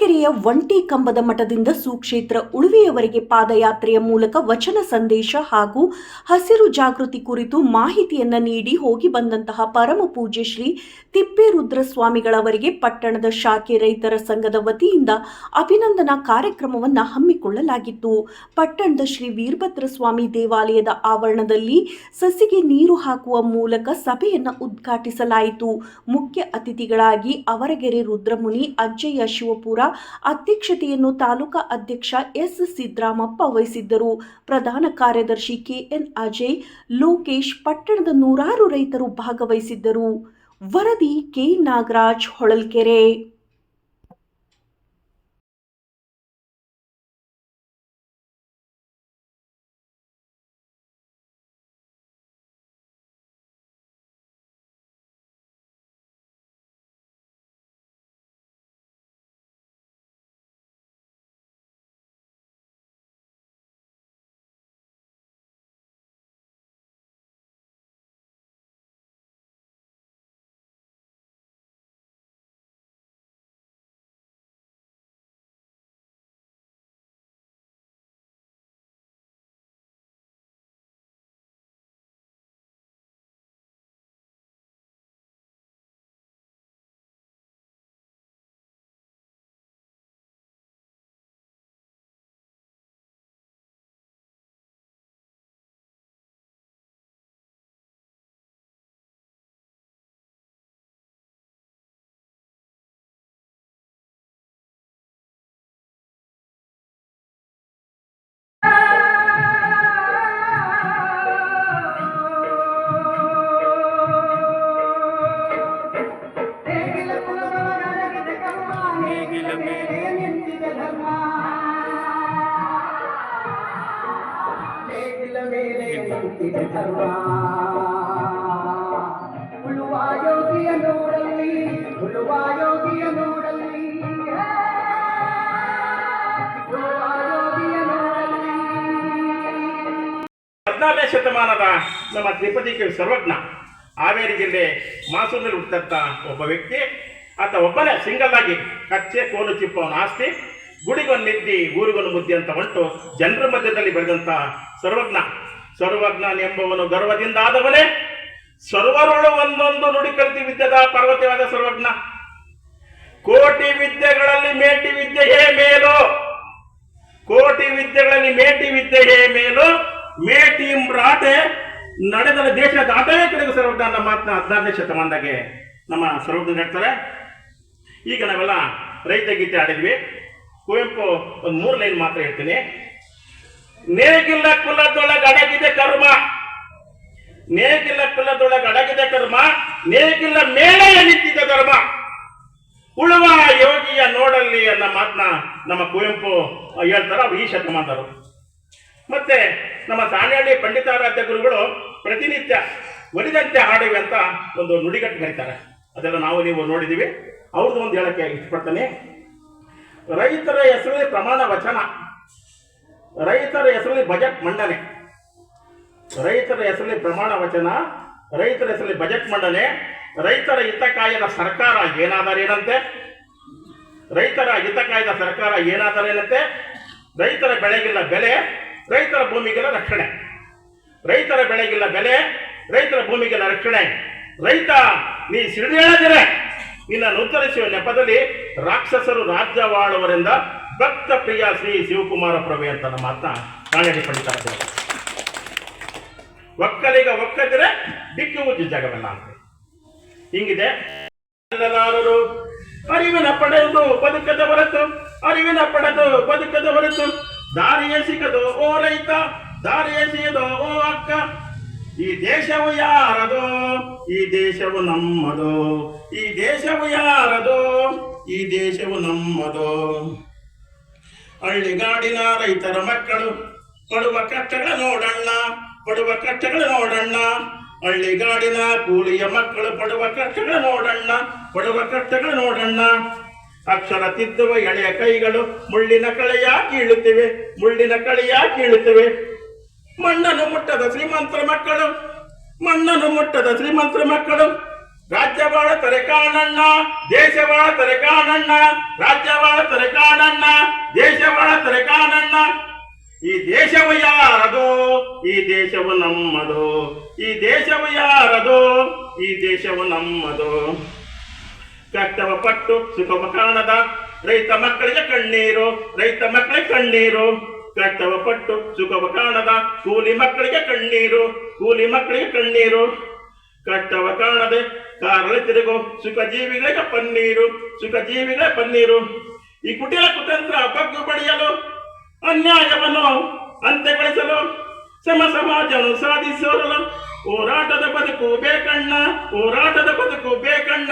ಹೊಳಲ್ಕೆರೆಯ ಒಂಟಿ ಕಂಬದ ಮಠದಿಂದ ಸುಕ್ಷೇತ್ರ ಉಳುವೆಯವರೆಗೆ ಪಾದಯಾತ್ರೆಯ ಮೂಲಕ ವಚನ ಸಂದೇಶ ಹಾಗೂ ಹಸಿರು ಜಾಗೃತಿ ಕುರಿತು ಮಾಹಿತಿಯನ್ನು ನೀಡಿ ಹೋಗಿ ಬಂದಂತಹ ಪರಮ ಪೂಜ್ಯ ಶ್ರೀ ತಿಪ್ಪೇರುದ್ರ ಸ್ವಾಮಿಗಳವರಿಗೆ ಪಟ್ಟಣದ ಶಾಖೆ ರೈತರ ಸಂಘದ ವತಿಯಿಂದ ಅಭಿನಂದನಾ ಕಾರ್ಯಕ್ರಮವನ್ನು ಹಮ್ಮಿಕೊಳ್ಳಲಾಗಿತ್ತು. ಪಟ್ಟಣದ ಶ್ರೀ ವೀರಭದ್ರ ಸ್ವಾಮಿ ದೇವಾಲಯದ ಆವರಣದಲ್ಲಿ ಸಸಿಗೆ ನೀರು ಹಾಕುವ ಮೂಲಕ ಸಭೆಯನ್ನು ಉದ್ಘಾಟಿಸಲಾಯಿತು. ಮುಖ್ಯ ಅತಿಥಿಗಳಾಗಿ ಅವರಗೆರೆ ರುದ್ರಮುನಿ, ಅಜ್ಜಯ್ಯ ಶಿವಪುರ ಅಧ್ಯಕ್ಷತೆಯನ್ನು ತಾಲೂಕಾ ಅಧ್ಯಕ್ಷ ಎಸ್ ಸಿದ್ದರಾಮಪ್ಪ ವಹಿಸಿದ್ದರು. ಪ್ರಧಾನ ಕಾರ್ಯದರ್ಶಿ ಕೆಎನ್ ಅಜಯ್, ಲೋಕೇಶ್ ಪಟ್ಟಣದ ನೂರಾರು ರೈತರು ಭಾಗವಹಿಸಿದ್ದರು. ವರದಿ ಕೆ ನಾಗರಾಜ್ ಹೊಳಲ್ಕೆರೆ. ನೇಗಿಲ ಮೇಲೆ ನಿಂತಿದ ಧರ್ಮ ನೇಗಿಲ ಮೇಲೆ ನಿಂತಿದ ಧರ್ಮ ಉಳುವ ಯೋಗಿಯ ನೋಡಲ್ಲಿ ಉಳುವ ಯೋಗಿಯ ನೋಡಲ್ಲಿ ಉಳುವ ಯೋಗಿಯ ನೋಡಲ್ಲಿ ಹದಿನಾರನೇ ಶತಮಾನದ ನಮ್ಮ ತ್ರಿಪದಿ ಕವಿ ಸರ್ವಜ್ಞ ಹಾವೇರಿ ಜಿಲ್ಲೆ ಮಾಸೂರಿನಲ್ಲಿ ಹುಟ್ಟಿದಂಥ ಒಬ್ಬ ವ್ಯಕ್ತಿ ಆತ ಒಬ್ಬನೇ ಸಿಂಗಲ್ ಆಗಿ ಕಚ್ಚೆ, ಕೋಲು ಚಿಪ್ಪವನ ಆಸ್ತಿ, ಗುಡಿಗೊಂದು ನಿದ್ದಿ, ಊರಿಗೊಂದು ಮುದ್ದಿ ಅಂತ ಹೊಂಟು ಜನರ ಮಧ್ಯದಲ್ಲಿ ಬೆಳೆದಂತಹ ಸರ್ವಜ್ಞ. ಸರ್ವಜ್ಞ ಎಂಬವನು ಗರ್ವದಿಂದ ಆದವನೇ. ಸರ್ವರುಳು ಒಂದೊಂದು ನುಡಿ ಕಲಿತಿ ವಿದ್ಯದ ಪರ್ವತವಾದ ಸರ್ವಜ್ಞ. ಕೋಟಿ ವಿದ್ಯೆಗಳಲ್ಲಿ ಮೇಟಿ ವಿದ್ಯೆಯೇ ಮೇಲು. ಕೋಟಿ ವಿದ್ಯೆಗಳಲ್ಲಿ ಮೇಟಿ ವಿದ್ಯೆಯೇ ಮೇಲು. ಮೇಟಿ ಎಂಬ್ರಾಟೆ ನಡೆದ ದೇಶದ ಆಟವೇ ಕಡೆಗೆ ಸರ್ವಜ್ಞ ಮಾತನ್ನ ಹದಿನಾರನೇ ಶತಮಾನದಾಗೆ ನಮ್ಮ ಸರ್ವಜ್ಞ ಹೇಳ್ತಾರೆ. ಈಗ ನಾವೆಲ್ಲ ರೈತ ಗೀತೆ ಆಡಿದ್ವಿ ಕುವೆಂಪು ಒಂದು ಮೂರು ಲೈನ್ ಮಾತ್ರ ಹೇಳ್ತೀನಿ. ನೇಗಿಲ್ಲ ಕುಲದೊಳಗೆ ಅಡಗಿದೆ ಕರ್ಮ. ನೇಗಿಲ್ಲ ಕುಲದೊಳಗೆ ಅಡಗಿದೆ ಕರ್ಮ. ನೇಗಿಲ್ಲ ಮೇಲೆ ನಿಂತಿದ್ದ ಧರ್ಮ. ಉಳುವ ಯೋಗಿಯ ನೋಡಲ್ಲಿ ಅನ್ನೋ ಮಾತನ್ನ ನಮ್ಮ ಕುವೆಂಪು ಹೇಳ್ತಾರ, ಈ ಶತಮಾನರು ಮತ್ತೆ ನಮ್ಮ ಸಾಣೇಹಳ್ಳಿ ಪಂಡಿತಾರಾಧ್ಯ ಗುರುಗಳು ಪ್ರತಿನಿತ್ಯ ಒಲಿದಂತೆ ಹಾಡಿವೆ ಅಂತ ಒಂದು ನುಡಿಗಟ್ಟು ಕರೀತಾರೆ. ಅದೆಲ್ಲ ನಾವು ನೀವು ನೋಡಿದೀವಿ ಅವ್ರದ್ದು ಒಂದು ಹೇಳಕ್ಕೆ ಇಷ್ಟಪಡ್ತೇನೆ. ರೈತರ ಹೆಸರಲ್ಲಿ ಪ್ರಮಾಣ ವಚನ, ರೈತರ ಹೆಸರಲ್ಲಿ ಬಜೆಟ್ ಮಂಡನೆ, ರೈತರ ಹೆಸರಲ್ಲಿ ಪ್ರಮಾಣ ವಚನ, ರೈತರ ಹೆಸರಲ್ಲಿ ಬಜೆಟ್ ಮಂಡನೆ, ರೈತರ ಹಿತ ಕಾಯದ ಸರ್ಕಾರ ಏನಾದರೇನಂತೆ ರೈತರ ಹಿತಕಾಯದ ಸರ್ಕಾರ ಏನಾದರೇನಂತೆ ರೈತರ ಬೆಳೆಗಿಲ್ಲ ಬೆಲೆ, ರೈತರ ಭೂಮಿಗೆಲ್ಲ ರಕ್ಷಣೆ. ರೈತರ ಬೆಳೆಗಿಲ್ಲ ಬೆಲೆ, ರೈತರ ಭೂಮಿಗೆಲ್ಲ ರಕ್ಷಣೆ. ರೈತ, ನೀ ಸಿಡಿದೇಳದಿರೆ. ನಿನ್ನನ್ನು ಉತ್ತರಿಸುವ ನೆಪದಲ್ಲಿ ರಾಕ್ಷಸರು ರಾಜ್ಯವಾಳುವರಿಂದ ಭಕ್ತ ಪ್ರಿಯ ಶ್ರೀ ಶಿವಕುಮಾರ ಪ್ರಭೆ ಅಂತ ನಮ್ಮ ಮಾತನ್ನ ಪಡಿತಾ ಇದ್ದೇವೆ ಒಕ್ಕಲಿಗ ಒಕ್ಕದಿರೆ ದಿಕ್ಕು ಜಗವೆಲ್ಲ ಅಂತ ಹಿಂಗಿದೆ. ಅರಿವಿನ ಪಡೆದು ಬದುಕದ ಹೊರತು, ಅರಿವಿನ ಪಡೆದು ಬದುಕದ ಹೊರತು, ದಾರಿಯ ಸಿಗದು ಓ ರೈತ, ದಾರಿಯ ಸಿಗದು ಓ ಅಕ್ಕ ಈ ದೇಶವು ಯಾರದೋ? ಈ ದೇಶವು ನಮ್ಮದು. ಈ ದೇಶವು ಯಾರದೋ? ಈ ದೇಶವು ನಮ್ಮದು. ಹಳ್ಳಿಗಾಡಿನ ರೈತರ ಮಕ್ಕಳು, ಪಡುವ ಕಷ್ಟಗಳ ನೋಡಣ್ಣ, ಪಡುವ ಕಷ್ಟಗಳ ನೋಡಣ್ಣ. ಹಳ್ಳಿಗಾಡಿನ ಕೂಲಿಯ ಮಕ್ಕಳು, ಪಡುವ ಕಷ್ಟಗಳ ನೋಡಣ್ಣ, ಪಡುವ ಕಷ್ಟಗಳ ನೋಡಣ್ಣ. ಅಕ್ಷರ ತಿದ್ದುವ ಎಳೆಯ ಕೈಗಳು ಮುಳ್ಳಿನ ಕಳೆಯ ಕೀಳುತ್ತಿವೆ, ಮುಳ್ಳಿನ ಕಳೆಯ ಕೀಳುತ್ತಿವೆ. ಮಣ್ಣನ್ನು ಮುಟ್ಟದ ಶ್ರೀಮಂತರ ಮಕ್ಕಳು, ಮಣ್ಣನ್ನು ಮುಟ್ಟದ ಶ್ರೀಮಂತರ ಮಕ್ಕಳು. ರಾಜ್ಯವಾಳ ತರೆ ಕಾಣಣ್ಣ ದೇಶ ತರೆ ಕಾಣಣ್ಣ ರಾಜ್ಯ ತರೆ ಕಾಣಣ್ಣ ದೇಶ ತರೆ ಕಾಣಣ್ಣ ಈ ದೇಶವು ಯಾರದೋ? ಈ ದೇಶವು ನಮ್ಮದು. ಈ ದೇಶವು ಯಾರದೋ? ಈ ದೇಶವು ನಮ್ಮದು. ಕಷ್ಟವ ಪಟ್ಟು ಸುಖವ ಕಾಣದ ರೈತ ಮಕ್ಕಳಿಗೆ ಕಣ್ಣೀರು, ರೈತ ಮಕ್ಕಳಿಗೆ ಕಣ್ಣೀರು. ಕಷ್ಟವ ಪಟ್ಟು ಸುಖವ ಕಾಣದ ಕೂಲಿ ಮಕ್ಕಳಿಗೆ ಕಣ್ಣೀರು, ಕೂಲಿ ಮಕ್ಕಳಿಗೆ ಕಣ್ಣೀರು. ಕಟ್ಟವ ಕಾಣದೆ ಕಾರಳೆ ತಿರುಗು, ಸುಖ ಜೀವಿಗಳಿಗೆ ಪನ್ನೀರು, ಸುಖ ಜೀವಿಗಳೇ ಪನ್ನೀರು. ಈ ಕುಟಿಲ ಕುತಂತ್ರ ಬಗ್ಗು ಪಡೆಯಲು, ಅನ್ಯಾಯವನ್ನು ಅಂತ್ಯಗೊಳಿಸಲು, ಸಮ ಸಮಾಜವನ್ನು ಸಾಧಿಸಲು, ಹೋರಾಟದ ಬದುಕು ಬೇಕಣ್ಣ ಹೋರಾಟದ ಬದುಕು ಬೇಕಣ್ಣ